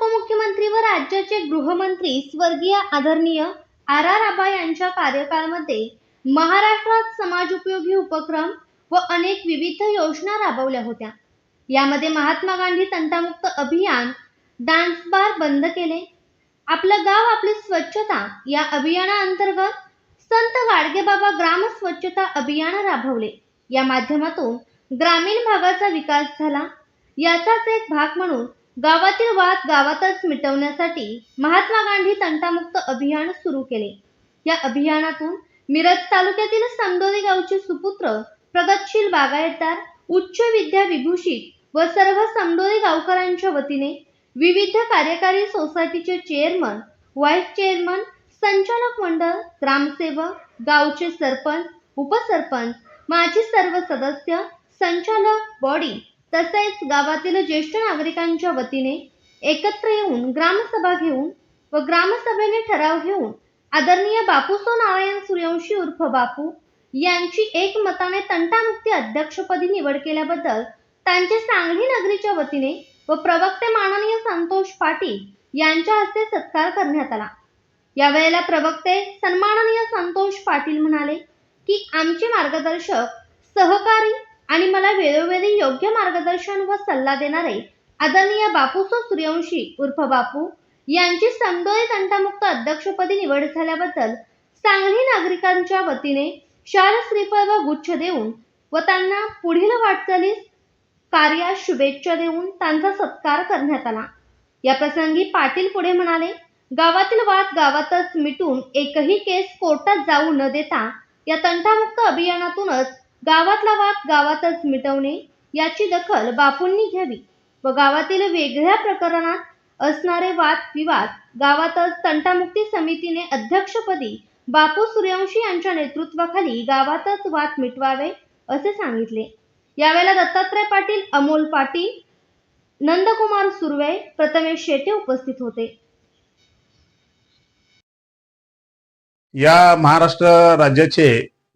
उपमुख्यमंत्री व राज्याचे गृहमंत्री स्वर्गीय आदरणीय आर आर आबा यांच्या कार्यकाळामध्ये महाराष्ट्रात समाजोपयोगी उपक्रम व अनेक विविध योजना राबवल्या होत्या. यामध्ये महात्मा गांधी तंटामुक्त अभियान डान्स बार बंद केले. आपलं गाव आपली स्वच्छता या अभियानाअंतर्गत संत गाडगेबाबा ग्राम स्वच्छता अभियान राबवले. या माध्यमातून ग्रामीण भागाचा विकास झाला. याचाच एक भाग म्हणून गावातील वाद गावातच मिटवण्यासाठी महात्मा गांधी तंटामुक्त अभियान सुरू केले. या अभियानातून मिरज तालुक्यातील समदोली गावचे सुपुत्र प्रगतशील बागायतदार उच्च विद्या विभूषित व सर्व समदोली गावकऱ्यांच्या वतीने विविध कार्यकारी सोसायटीचे चेअरमन व्हाईस चेअरमन संचालक मंडळ ग्रामसेवक गावचे सरपंच उपसरपंच माजी सर्व सदस्य संचालक बॉडी तसेच गावातील ज्येष्ठ नागरिकांच्या वतीने एकत्र येऊन ग्रामसभा घेऊन व ग्रामसभेने ठराव घेऊन आदरणीय बापूसो नारायण सूर्यवंशी उर्फ बापू यांची एकमताने तंटामुक्ती अध्यक्षपदी निवड केल्याबद्दल त्यांचे सांगली नगरीच्या वतीने व प्रवक्ते माननीय संतोष पाटील यांच्या हस्ते सत्कार करण्यात आला. यावेळेला प्रवक्ते सन्माननीय संतोष पाटील म्हणाले की आमचे मार्गदर्शक सहकारी आणि मला वेळोवेळी योग्य मार्गदर्शन व सल्ला देणारे आदरणीय बापूसो सूर्यवंशी उर्फ बापू यांची समदोय तंटामुक्त अध्यक्षपदी निवड झाल्याबद्दल सांगली नागरिकांच्या वतीने शाल श्रीफळ व गुच्छ देऊन व त्यांना पुढील वाटचालीस कार्यास शुभेच्छा देऊन त्यांचा सत्कार करण्यात आला. या प्रसंगी पाटील पुढे म्हणाले गावातील वाद गावातच मिटून एकही केस कोर्टात जाऊ न देता या तंटामुक्त अभियानातूनच गावातला वाद गावातच मिटवणे याची दखल बापूंनी घ्यावी व गावातील वेगळ्या प्रकरणात असणारे वाद विवाद गावातच तंटामुक्ती समितीने अध्यक्षपदी बापू सूर्यवंशी यांच्या नेतृत्वाखाली गावातच वाद मिटवावे असे सांगितले. यावेळेला दत्तात्रय पाटील अमोल पाटील नंदकुमार सुर्वे प्रथमेश शेटे उपस्थित होते. या महाराष्ट्र राज्याचे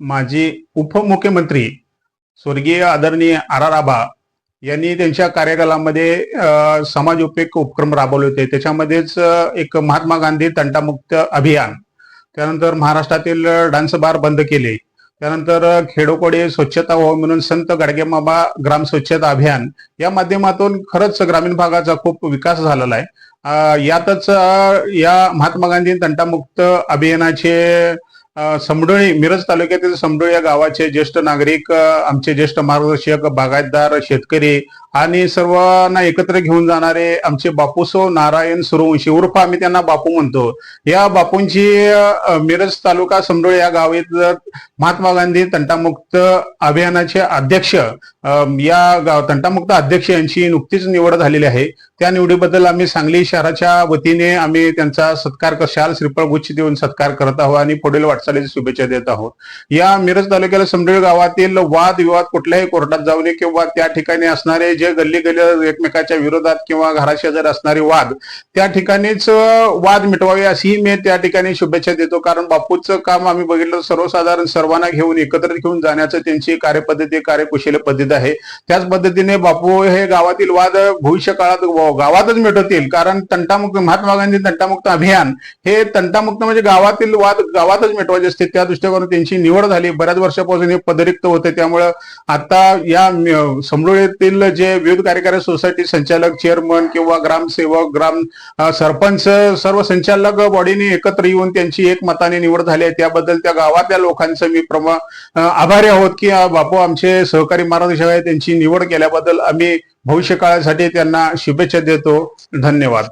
माजी उपमुख्यमंत्री स्वर्गीय आदरणीय आर आर आबा यांनी त्यांच्या कार्यकालामध्ये समाज उपयोग उपक्रम राबवले होते. त्याच्यामध्येच एक महात्मा गांधी तंटामुक्त अभियान त्यानंतर महाराष्ट्रातील डान्स बार बंद केले त्यानंतर खेडोकोडे स्वच्छता व्हावं म्हणून संत गाडगेमाबा ग्राम स्वच्छता अभियान या माध्यमातून खरंच ग्रामीण भागाचा खूप विकास झालेला आहे. यातच या महात्मा गांधी तंटामुक्त अभियानाचे समडोळी मिरज तालुक्यातील समडोळी या गावाचे ज्येष्ठ नागरिक आमचे ज्येष्ठ मार्गदर्शक बागायतदार शेतकरी आणि सर्वांना एकत्र घेऊन जाणारे आमचे बापूसो नारायण सूर्यवंशी उर्फ आम्ही त्यांना बापू म्हणतो. या बापूंची मिरज तालुका समडोळी या गावीत महात्मा गांधी तंटामुक्त अभियानाचे अध्यक्ष या गाव तंटामुक्त अध्यक्ष यांची नुकतीच निवड झालेली आहे. त्या निवडीबद्दल आम्ही सांगली शहराच्या वतीने आम्ही त्यांचा सत्कार क- शाल श्रीफळ गुच्छ देऊन सत्कार करत आहोत आणि पुढील वाटचालीची शुभेच्छा देत आहोत. या मिरज तालुक्याला समडेळ गावातील वाद विवाद कुठल्याही कोर्टात जाऊ नये किंवा त्या ठिकाणी असणारे जे गल्ली गल्ली एकमेकाच्या विरोधात किंवा घराशेजारी असणारे वाद त्या ठिकाणीच वाद मिटवावे अशीही मी त्या ठिकाणी शुभेच्छा देतो. कारण बापूचं काम आम्ही बघितलं सर्वसाधारण सर्वांना घेऊन एकत्र घेऊन जाण्याचं त्यांची कार्यपद्धती कार्यकुशल पद्धत आहे. त्याच पद्धतीने बापू हे गावातील वाद भविष्य काळात गावातच मिटवतील. कारण तंटामुक्त महात्मा गांधी तंटामुक्त अभियान हे तंटामुक्त म्हणजे गावातील वाद गावातच मिटवायचे असते. त्या दृष्टिकोनातून त्यांची निवड झाली. बऱ्याच वर्षापासून हे पदरिक्त होते. त्यामुळं आता या म- जे विविध कार्यकारी सोसायटी संचालक चेअरमन किंवा ग्रामसेवक ग्राम सरपंच सर्व संचालक बॉडीने एकत्र येऊन त्यांची एक मताने निवड झाली आहे. त्याबद्दल त्या गावातल्या लोकांचं मी प्रमा आभारी आहोत की बापू आमचे सहकारी मार्गदर्शक आहे त्यांची निवड केल्याबद्दल आम्ही भविष्य काळासाठी त्यांना शुभेच्छा देतो. धन्यवाद.